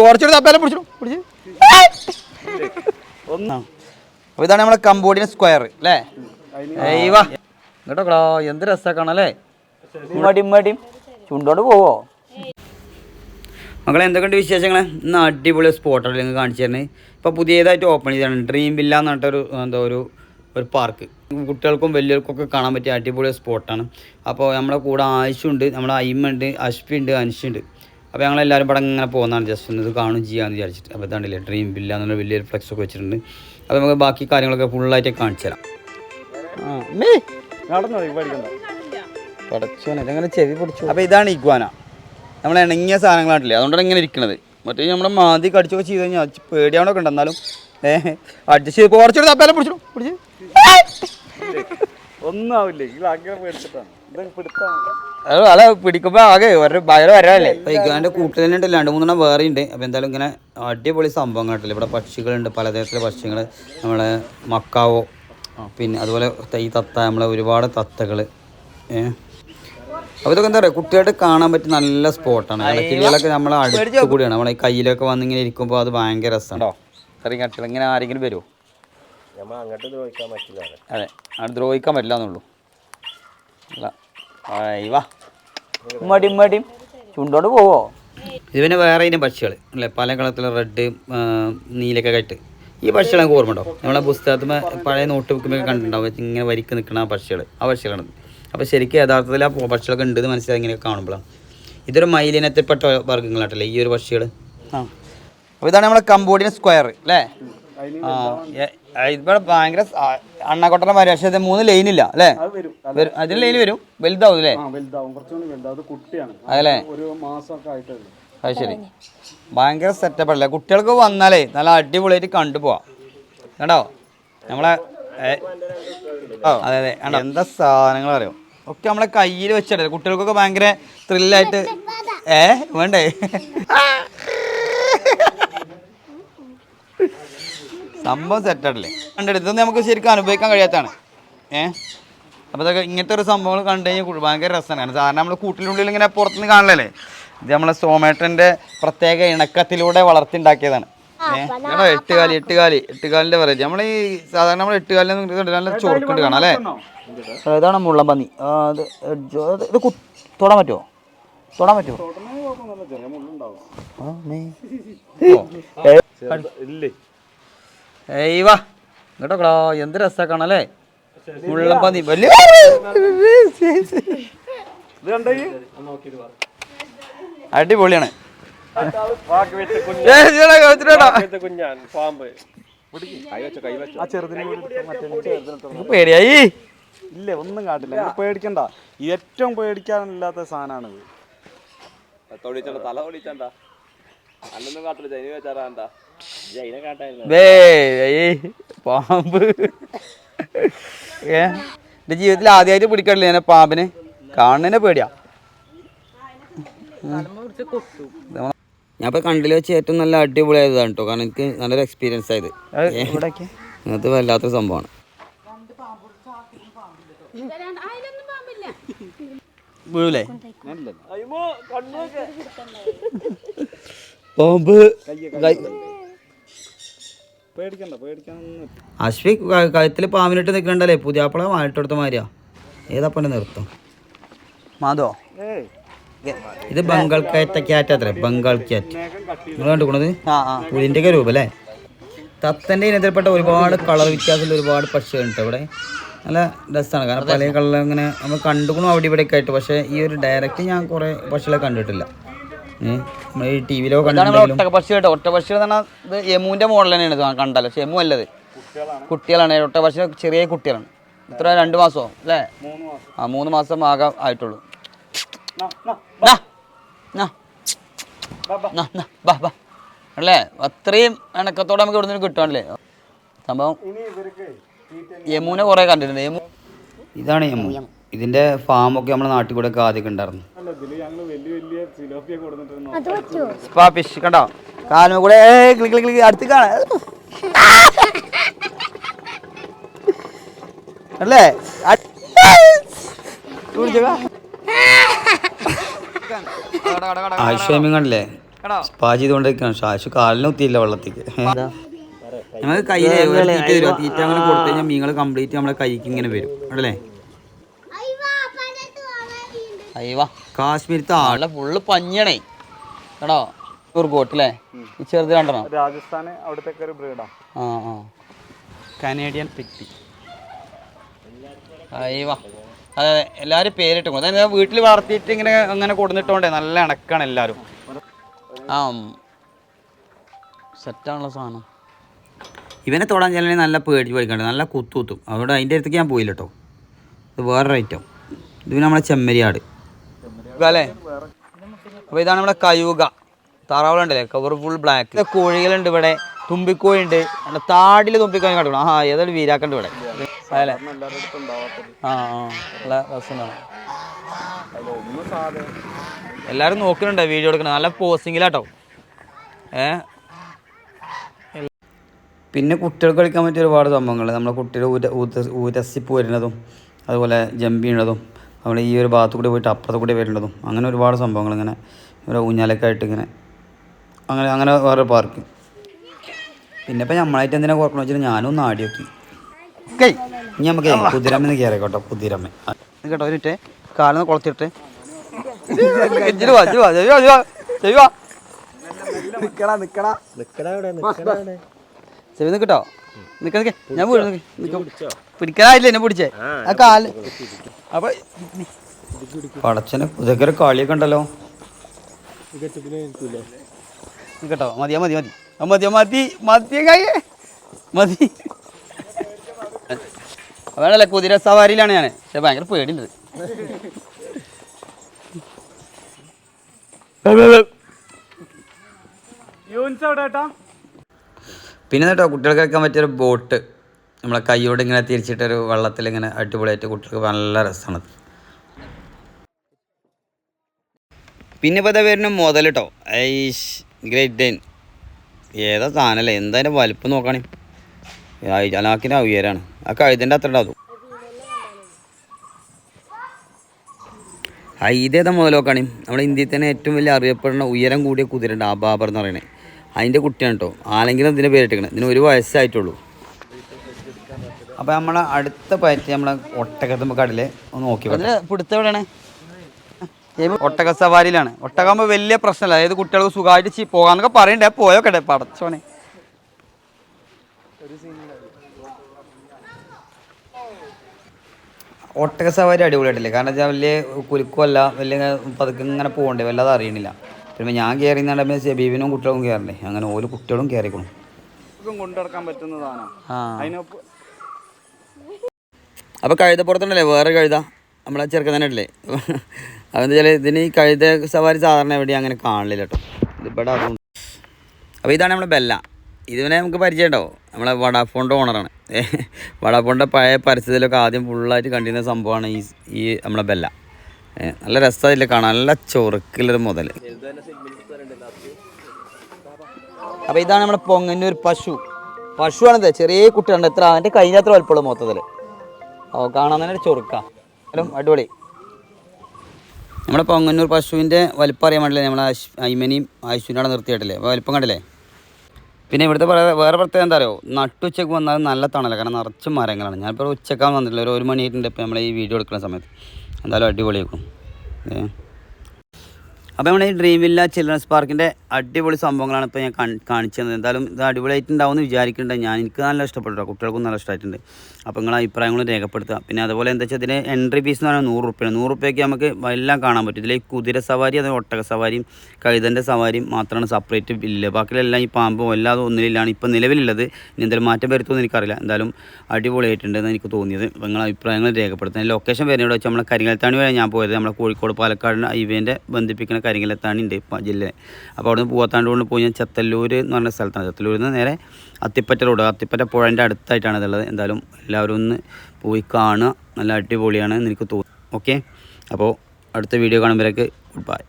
കുറച്ചൊരു തപ്പേലെ പിടിച്ചു. പിടിച്ച് അപ്പൊ ഇതാണ് നമ്മളെ കമ്പോഡിയൻ സ്ക്വയർ അല്ലേ? കേട്ടോ എന്ത് രസക്കാണല്ലേ ചുണ്ടോട് പോവോ? മക്കളെ എന്തൊക്കെയുണ്ട് വിശേഷങ്ങൾ ഇന്ന് അടിപൊളി സ്പോട്ടാണ് നിങ്ങൾ കാണിച്ചു തരുന്നത്. ഇപ്പോൾ പുതിയതായിട്ട് ഓപ്പൺ ചെയ്താണ് ഡ്രീം വില്ല എന്ന് പറഞ്ഞിട്ടൊരു എന്താ ഒരു ഒരു പാർക്ക് കുട്ടികൾക്കും വലിയവർക്കും ഒക്കെ കാണാൻ പറ്റിയ അടിപൊളി സ്പോട്ടാണ് അപ്പോൾ നമ്മുടെ കൂടെ ആയുഷുണ്ട് നമ്മുടെ അയിമുണ്ട് അഷ്ഫി ഉണ്ട് അനുഷുണ്ട് അപ്പോൾ ഞങ്ങളെല്ലാവരും ഇവിടെ ഇങ്ങനെ പോകുന്നതാണ്. ജസ്റ്റ് ഒന്ന് ഇത് കാണും ചെയ്യാമെന്ന് വിചാരിച്ചിട്ട്. അപ്പോൾ ഇതാണ്ടില്ലേ ഡ്രീം വില്ല എന്നുള്ള വലിയൊരു ഫ്ലെക്സ് ഒക്കെ വെച്ചിട്ടുണ്ട്. അപ്പോൾ നമുക്ക് ബാക്കി കാര്യങ്ങളൊക്കെ ഫുള്ളായിട്ട് കാണിച്ചു തരാം. ഇതെങ്ങനെ ചെവി പിടിച്ചു? അപ്പോൾ ഇതാണ് ഇഗ്വാന. നമ്മൾ ഇണങ്ങിയ സാധനങ്ങളായിട്ടില്ലേ അതുകൊണ്ടാണ് ഇങ്ങനെ ഇരിക്കുന്നത് മറ്റേ നമ്മുടെ മാതി കടിച്ചൊക്കെ ചെയ്ത് കഴിഞ്ഞാൽ പേടിയാവണൊക്കെ ഉണ്ട് എന്നാലും. ഏഹ് അഡ്ജസ്റ്റ് ചെയ്ത് കുറച്ചുകൂടി തപ്പേലെ പിടിച്ചു പിടിച്ച്. ഒന്നും ആവില്ലേ. അങ്ങനെ പേടിച്ചിട്ടാണ്. അല്ല പിടിക്കുമ്പോ ആകെ ഒരു ഭയം വരാല്ലേ തന്നെ ഉണ്ട്. രണ്ട് മൂന്നെണ്ണം വേറെ ഉണ്ട്. അപ്പൊ എന്തായാലും ഇങ്ങനെ അടിപൊളി സംഭവം കാട്ടില്ല ഇവിടെ പക്ഷികളുണ്ട്. പലതരത്തിലെ പക്ഷികൾ നമ്മളെ മക്കാവോ പിന്നെ അതുപോലെ തൈ തത്ത നമ്മളെ ഒരുപാട് തത്തകൾ ഏഹ് അപ്പോൾ ഇതൊക്കെ എന്താ പറയുക കുട്ടികൾക്ക് കാണാൻ പറ്റിയ നല്ല സ്പോട്ടാണ്. കിളികളൊക്കെ നമ്മളെ അടുത്ത് കൂടിയാണ്. നമ്മളെ ഈ കയ്യിലൊക്കെ വന്നിങ്ങനെ ഇരിക്കുമ്പോ ഇരിക്കുമ്പോൾ അത് ഭയങ്കര രസമാണ് ചെറിയ കട്ടിൽ ഇങ്ങനെ ആരെങ്കിലും വരുമോ നമ്മൾ അങ്ങോട്ട് ദ്രോഹിക്കാൻ പറ്റില്ല. അതെ. അവിടെ ദ്രോഹിക്കാൻ പറ്റില്ല എന്നുള്ളൂ മടിയും മടിയും ചുണ്ടോട് പോവോ? ഇത് പിന്നെ വേറെ ഇനം പക്ഷികൾ അല്ലേ? പല കളത്തിലുള്ള റെഡ് നീലൊക്കെ കെട്ട് ഈ പക്ഷികളെ നമുക്ക് ഓർമ്മ ഉണ്ടാവും നമ്മളെ പുസ്തകത്തിൽ പഴയ നോട്ട് ബുക്കുമ്പോൾ കണ്ടിട്ടുണ്ടാവും. ഇങ്ങനെ വരിക്ക് നിൽക്കുന്ന ആ പക്ഷികൾ ആ പക്ഷികളാണ് അപ്പോൾ ശരിക്കും യഥാർത്ഥത്തിൽ ആ പക്ഷികളൊക്കെ ഉണ്ടെന്ന് മനസ്സിലായി ഇങ്ങനെ കാണുമ്പോഴാണ്. ഇതൊരു മയിലിനത്തിൽപ്പെട്ട വർഗങ്ങളാട്ടല്ലേ ഈ ഒരു പക്ഷികൾ ആ. അപ്പോൾ ഇതാണ് നമ്മളെ കമ്പോഡിയൻ സ്ക്വയർ അല്ലേ? ആ, ഇവിടെ ഭയങ്കര അണ്ണാക്കൊട്ടനെ മാതിരി പക്ഷേ ഇത് മൂന്ന് ലൈൻ ഇല്ല അല്ലേ? അത് വരും വരും. അതിന് ലൈൻ വരും? വലുതാവും അല്ലേ? അതല്ലേ അത് ശരി. ഭയങ്കര സെറ്റപ്പ് അല്ലേ? കുട്ടികൾക്ക് വന്നാലേ നല്ല അടിപൊളിയായിട്ട് കണ്ടുപോവാം കേട്ടോ നമ്മളെ ഓ അതെ അതെ. കണ്ടോ? എന്താ സാധനങ്ങൾ അറിയോ? ഒക്കെ നമ്മളെ കയ്യിൽ വെച്ചിട്ടില്ല കുട്ടികൾക്കൊക്കെ ഭയങ്കര ത്രില്ലായിട്ട് ഏ വേണ്ടേ? സംഭവം സെറ്റല്ലേ കണ്ടിട്ട് ഇതൊന്നും നമുക്ക് ശരിക്കും അനുഭവിക്കാൻ കഴിയാത്തതാണ്. ഏഹ് അപ്പോൾ ഇതൊക്കെ ഇങ്ങനത്തെ ഒരു സംഭവങ്ങൾ കണ്ടു കഴിഞ്ഞാൽ ഭയങ്കര രസമാണ്. കാരണം സാധാരണ നമ്മൾ കൂട്ടിനുള്ളിൽ ഇങ്ങനെ പുറത്തുനിന്ന് കാണലല്ലേ? ഇത് നമ്മളെ സോമേട്ടന്റെ പ്രത്യേക ഇണക്കത്തിലൂടെ വളർത്തിണ്ടാക്കിയതാണ്. ഏഹ് എടാ എട്ടുകാലി എട്ടുകാലി എട്ടുകാലിന്റെ വെറൈറ്റി നമ്മൾ ഈ സാധാരണ നമ്മൾ എട്ടുകാലിൽ നല്ല ചൊറുക്കുണ്ട് കാണാം അല്ലേ? ഇതാണ് മുള്ളം പന്നി അത് ഇത് തൊടാൻ പറ്റുമോ തൊടാൻ പറ്റുമോ. ഇല്ലേ? ഏയ് വാ. എന്ത് രസക്കാണല്ലേ? മുള്ളം പന്നി വലിയ അടിപൊളിയാണ്. കുഞ്ഞാൻ പാമ്പ്. കൈ വെച്ചോ കൈ വെച്ചോ. ആ ചെറുതിനെ മറ്റേ ചെറുതിനെ പേടിയായി. ഇല്ല ഒന്നും കാട്ടില്ല. പേടിക്കണ്ട. ഏറ്റവും പേടിക്കാനില്ലാത്ത സാധനമാണിത് തല തൊളിച്ചണ്ട അല്ലൊന്നും കാട്ടില്ല ജൈന വെച്ചാറാണ്ട. പാമ്പ്. ഏ? എന്റെ ജീവിതത്തിൽ ആദ്യമായിട്ട് പിടിക്കണില്ല ഞാൻ പാമ്പിനെ? കാണുന്നതിനെ പേടിയാ. ഞാൻ ഇപ്പൊ കണ്ടിൽ വെച്ച് ഏറ്റവും നല്ല അടിപൊളിയായതാണ് കേട്ടോ കാരണം എനിക്ക് നല്ലൊരു എക്സ്പീരിയൻസ് ആയത്. അത് വല്ലാത്തൊരു സംഭവമാണ്. വീഴൂലേ? പാമ്പ്. പേടിക്കണ്ട പേടിക്കാനൊന്നും അശ്വി കഴുത്തിൽ പാമ്പിനിട്ട് നിൽക്കണ്ടല്ലേ പുതിയാപ്പള വായിട്ടെടുത്ത മാതിരിയാ. ഏതാപ്പന്റെ നിർത്തും. മാധോ ഇത് ബംഗാൾ കയറ്റ ക്യാറ്റ് അത്ര ബംഗാൾ ക്യാറ്റ്. നിങ്ങൾ കണ്ടുക്കുന്നത് പുലിന്റെ ഒക്കെ രൂപം അല്ലേ തത്തന്റെ ഇനത്തിൽപ്പെട്ട ഒരുപാട് കളർ വ്യത്യാസമുള്ള ഒരുപാട് പക്ഷികളുണ്ട് ഇവിടെ. നല്ല രസമാണ് കാരണം പല കളർ ഇങ്ങനെ നമ്മൾ കണ്ടുക്കണു അവിടെ ഇവിടെയൊക്കെ ആയിട്ട്. പക്ഷേ ഈ ഒരു ഡയറക്റ്റ് ഞാൻ കുറേ പക്ഷികളെ കണ്ടിട്ടില്ല. നമ്മൾ ടി വിയിലോ കണ്ടിട്ടുണ്ടെങ്കിലും. കേട്ടോ. ഒട്ടക എന്ന് പറഞ്ഞാൽ ഇത് യമുവിന്റെ മോഡൽ തന്നെയാണ് കണ്ടല്ലോ പക്ഷേ യമു അല്ലത്. കുട്ടികളാണ്. ഒട്ടക പക്ഷി ചെറിയ കുട്ടികളാണ്. ഇത്ര രണ്ട് മാസോ അല്ലേ? മൂന്ന് മാസം. ആ മൂന്ന് മാസം ആകെ ആയിട്ടുള്ളൂ. നാ, നാ. നാ, നാ, നാ, നാ, ബാ, ബാ. അല്ലേ? അത്രയും ഇണക്കത്തോടെ നമുക്ക് ഇവിടുന്ന് കിട്ടുവാണല്ലേ? സംഭവം ഇനി ഇവർക്ക് തീറ്റ യമൂനെ കുറെ കണ്ടിട്ടുണ്ട്. യമു ഇതാണ് യമു. ഇതിന്റെ ഫാമൊക്കെ നമ്മുടെ നാട്ടിൽ കൂടെ ഒക്കെ ആദ്യമൊക്കെ ഉണ്ടായിരുന്നു. സ്പാ ഫിഷ് കണ്ടോ? കാലുമ കൂടെ ഏയ് ക്ലിക്ക് ക്ലിക്ക് ക്ലിക്ക് അടുത്ത് കാണാ. അല്ലേ? സ്പാ ചെയ്തുകൊണ്ടിരിക്കുകയാണ്. ഷാഷു കാലിനൊത്തിയില്ല വെള്ളത്തേക്ക്. നമുക്ക് കയ്യിൽ തീറ്റ അങ്ങനെ കൊടുത്തു കഴിഞ്ഞാൽ മീങ്ങൾ കംപ്ലീറ്റ് നമ്മളെ കൈക്ക് ഇങ്ങനെ വരും. അല്ലേ? കാശ്മീരത്തെ ആളെ ഫുള്ള് പഞ്ഞണേ കേട്ടോ കോട്ടല്ലേ ഈ ചെറുത് കണ്ടോ രാജസ്ഥാന് അവിടുത്തെ ഒരു ബ്രീഡാ ആ. ആ കനേഡിയൻ പിക്തി അയ്യവാ. അതെ അതെ എല്ലാവരും പേരിട്ടും അതായത് വീട്ടിൽ വളർത്തിയിട്ട് ഇങ്ങനെ അങ്ങനെ കൊടുത്തിട്ടോണ്ടേ നല്ല ഇണക്കാണ് എല്ലാവരും ആ സെറ്റാണല്ലോ സാധനം. ഇവനെ തൊടാൻ ചെല്ലിനെ നല്ല പേടി പഠിക്കണ്ട നല്ല കുത്തുകുത്തും അവിടെ അതിന്റെ അടുത്തേക്ക് ഞാൻ പോയില്ല കേട്ടോ ഇത് വേറൊരു ഐറ്റം ഇത് പിന്നെ നമ്മളെ ചെമ്മരിയാട്. അല്ലേ അപ്പോൾ ഇതാണ് നമ്മുടെ കയുക. താറാവുകളുണ്ടല്ലേ? കവർ ഫുൾ ബ്ലാക്ക് കോഴികളുണ്ട് ഇവിടെ. തുമ്പിക്കോഴി ഉണ്ട് നമ്മുടെ താടിൽ തുമ്പിക്കോഴി കണ്ടു ആ ഏതായാലും വീരാക്കണ്ട് ഇവിടെ. അതല്ലേ ആ ആ. നല്ല രസമാണ്. എല്ലാവരും നോക്കുന്നുണ്ട് വീഡിയോ എടുക്കണം നല്ല പോസിങ്ങിലാട്ടോ ഏ? പിന്നെ കുട്ടികൾക്ക് കളിക്കാൻ പറ്റിയ ഒരുപാട് സംഭവങ്ങൾ നമ്മളെ കുട്ടികൾ ഊര ഉരസിപ്പ് വരുന്നതും അതുപോലെ ജമ്പ് ചെയ്യണതും നമ്മുടെ ഈ ഒരു ഭാഗത്തു കൂടി പോയിട്ട് അപ്പുറത്ത് കൂടി വരേണ്ടതും അങ്ങനെ ഒരുപാട് സംഭവങ്ങൾ ഇങ്ങനെ ഒരു ഊഞ്ഞാലൊക്കെ ആയിട്ട് ഇങ്ങനെ അങ്ങനെ അങ്ങനെ വേറെ പാർക്ക് പിന്നെ ഇപ്പം നമ്മളായിട്ട് എന്തിനാ കുഴപ്പമെന്ന് വെച്ചാൽ ഞാനും ഒന്ന് ആടി നോക്കി. കൈ. ഇനി നമുക്ക് കുതിരമ്മ കയറിക്കോട്ടോ കുതിരമ്മ. കേട്ടോ ഒരു മിനിറ്റ് കാലൊന്ന് കുളത്തിട്ട്. നിക്കടാ നിക്കടാ. നിക്കടാ ചെവി നിക്കട്ടോ നിക്ക നിക്ക. ഞാൻ വീട് പിടിക്കാനായില്ല എന്നെ പിടിച്ചേ? ആ കാൽ. അപ്പൊ പടച്ചനെ കുതിരക്കൊരു കളിയൊക്കെ ഉണ്ടല്ലോ. നിക്കട്ടോ. മതിയാ മതി മതി. മതിയാ മതി മതി കയ്യേ മതി. അതാണല്ലേ കുതിര സവാരിയിലാണ് ഞാൻ പക്ഷെ ഭയങ്കര പേടിയുണ്ട് യൂൻസ് എവിടെ ഏട്ടാ? പിന്നെ കേട്ടോ കുട്ടികൾക്ക് കളിക്കാൻ പറ്റിയൊരു ബോട്ട്. നമ്മളെ കൈയോട് ഇങ്ങനെ തിരിച്ചിട്ടൊരു വെള്ളത്തിൽ ഇങ്ങനെ അടിപൊളിയായിട്ട് കുട്ടികൾക്ക് നല്ല രസമാണ്. പിന്നെ ഇപ്പോൾ ഇതാ വരുന്ന മുതൽ കേട്ടോ ഐഷ് ഗ്രേറ്റ് ഡെയിൻ ഏതാ സാധനമല്ലേ എന്താ അതിന്റെ വലിപ്പം നോക്കണേ? അലാക്കിന്റെ ഉയരാണ്. ആ കഴുതിന്റെ അത്ര ഉണ്ടാവും. ആ ഇതേതാ മുതൽ നോക്കണേ. നമ്മുടെ ഇന്ത്യയിൽ തന്നെ ഏറ്റവും വലിയ അറിയപ്പെടുന്ന ഉയരം കൂടിയ കുതിരണ്ട് ആ ബാബർ എന്ന് പറയുന്നത്. അതിന്റെ കുട്ടിയാണ് കേട്ടോ ആരെങ്കിലും ഇതിന്റെ പേരിട്ടിക്കണം ഇതിന് ഒരു വയസ്സായിട്ടുള്ളൂ. അപ്പോൾ നമ്മൾ അടുത്ത പയറ്റി നമ്മളെ ഒട്ടകത്തുമ്പോൾ കടൽ ഒന്ന് നോക്കി പിടുത്ത എവിടെയാണ്? ഒട്ടക സവാരിയിലാണ്. ഒട്ടകാകുമ്പോൾ വലിയ പ്രശ്നമല്ല അതായത് കുട്ടികൾക്ക് സുഖമായിട്ട് ചി- പോകാന്നൊക്കെ പറയണ്ടേ. പോയോക്കട്ടെ പടച്ചോനെ. ഒട്ടക സവാരി അടിപൊളിയായിട്ടില്ലേ? കാരണം വെച്ചാൽ വലിയ കുലുക്കുമല്ല വലിയ പതുക്കെ ഇങ്ങനെ പോകണ്ടേ വല്ലാതെ അറിയണില്ല. പിന്നെ ഞാൻ കയറി പിന്നെ സബീബിനും കുട്ടികളും കയറണ്ടേ അങ്ങനെ ഓരോ കുട്ടികളും കയറിക്കണം കൊണ്ടുനടക്കാൻ പറ്റുന്നതാണ് അപ്പോൾ കഴുതപ്പുറത്തുണ്ടല്ലേ? വേറെ കഴുത. നമ്മളെ ചെറുക്കൻ തന്നെ എന്താ അതെന്താ വെച്ചാൽ ഇതിന് ഈ കഴുത സവാരി സാധാരണ എവിടെയും അങ്ങനെ കാണില്ല കേട്ടോ. ഇതിവിടെ അതുകൊണ്ട് അപ്പോൾ ഇതാണ് നമ്മളെ ബെല്ല. ഇതിനെ നമുക്ക് പരിചയമുണ്ടോ നമ്മളെ വടാഫോണിന്റെ ഓണറാണ്. വടാഫോണിന്റെ പഴയ പരസ്യത്തിലൊക്കെ ആദ്യം ഫുള്ളായിട്ട് കണ്ടിരുന്ന സംഭവമാണ് ഈ ഈ നമ്മളെ ബെല്ല. നല്ല രസമില്ല കാണാൻ. നല്ല ചൊറുക്കുള്ളൊരു മുതൽ അപ്പോൾ ഇതാണ് നമ്മുടെ പൊങ്ങന്നൂർ പശു. പശുവാണിത്. ചെറിയ കുട്ടിയുണ്ട് എത്ര അതിന്റെ കഴിഞ്ഞ അത്ര വലുപ്പമുള്ള മൊത്തത്തിൽ ഓ കാണാൻ തന്നെ ചൊറുക്കാം. അടിപൊളി. നമ്മുടെ പൊങ്ങന്നൂർ പശുവിന്റെ വലിപ്പം അറിയാൻ വേണ്ടിയില്ലേ? നമ്മളെ അയ്മനിയും ആശുവിനോടെ നിർത്തിയിട്ടില്ലേ? അപ്പോൾ വലിപ്പം കണ്ടില്ലേ? പിന്നെ ഇവിടുത്തെ പറയാ വേറെ പ്രത്യേകം എന്താ അറിയോ? നട്ടുച്ചയ്ക്ക് വന്നാൽ നല്ല തണല. കാരണം നിറച്ച് മരങ്ങളാണ്. ഞാനിപ്പോൾ ഉച്ചക്കാൻ വന്നിട്ടില്ല. ഒരു ഒരു മണിയായിട്ടുണ്ട് ഇപ്പോൾ നമ്മൾ ഈ വീഡിയോ എടുക്കുന്ന സമയത്ത്. എന്തായാലും അടിപൊളിയാക്കും അപ്പോൾ നമ്മുടെ ഈ ഡ്രീം വില്ല ചിൽഡ്രൻസ് പാർക്കിന്റെ അടിപൊളി സംഭവങ്ങളാണ് ഇപ്പോൾ ഞാൻ കാണി- കാണിച്ചു തന്നത്. എന്തായാലും ഇത് അടിപൊളിയായിട്ടുണ്ടാവും എന്ന് വിചാരിക്കുന്നുണ്ട്. ഞാൻ എനിക്ക് നല്ല ഇഷ്ടപ്പെട്ടു കുട്ടികൾക്കും നല്ല ഇഷ്ടമായിട്ടുണ്ട്. അപ്പോൾ നിങ്ങളെ അഭിപ്രായങ്ങളും രേഖപ്പെടുത്തുക. പിന്നെ അതുപോലെ എന്താ വെച്ചാൽ ഇതിന് എൻട്രി ഫീസ് എന്ന് പറഞ്ഞാൽ നൂറ് റുപ്യാണ്. നൂറ് റുപ്യയ്ക്ക് നമുക്ക് എല്ലാം കാണാൻ പറ്റും. ഇതിലേ കുതിര സവാരി അത് ഒട്ടക സവാരിയും കഴുതന്റെ സവാരിയും മാത്രമാണ് സെപ്പറേറ്റ് ബില്ല് ബാക്കിയെല്ലാം ഈ പാമ്പോ അല്ലാതെ ഒന്നിലാണ് ഇപ്പോൾ നിലവിലുള്ളത് ഇനി എന്തെങ്കിലും മാറ്റം വരുത്തുമെന്ന് എനിക്കറിയില്ല. എന്തായാലും അടിപൊളിയായിട്ടുണ്ടെന്ന് എനിക്ക് തോന്നിയത്. അപ്പോൾ നിങ്ങളെ അഭിപ്രായങ്ങൾ രേഖപ്പെടുത്താൻ ലൊക്കേഷൻ വരുന്നത് വെച്ചാൽ നമ്മളെ കരിങ്ങലത്താണി വരെ ഞാൻ പോയത്. നമ്മളെ കോഴിക്കോട് പാലക്കാട് ഹൈവേന്റെ ബന്ധിപ്പിക്കുന്ന കരിങ്ങലത്താണി ഉണ്ട് ജില്ലയിൽ അപ്പോൾ അവിടെ നിന്ന് പൂവത്താണ്ട് കൊണ്ട് പോയി ഞാൻ ചെത്തല്ലൂർ എന്ന് പറഞ്ഞ സ്ഥലത്താണ്. ചെത്തല്ലൂരിൽ നിന്ന് നേരെ അത്തിപ്പറ്റ റോഡ് അത്തിപ്പറ്റ പുഴന്റെ അടുത്തായിട്ടാണ് ഇതുള്ളത്. എന്തായാലും എല്ലാവരും ഒന്ന് പോയി കാണുക. നല്ല അടിപൊളിയാണ് എനിക്ക് തോന്നുന്നു. ഓക്കെ അപ്പോൾ അടുത്ത വീഡിയോ കാണുമ്പോഴേക്ക് ഗുഡ് ബൈ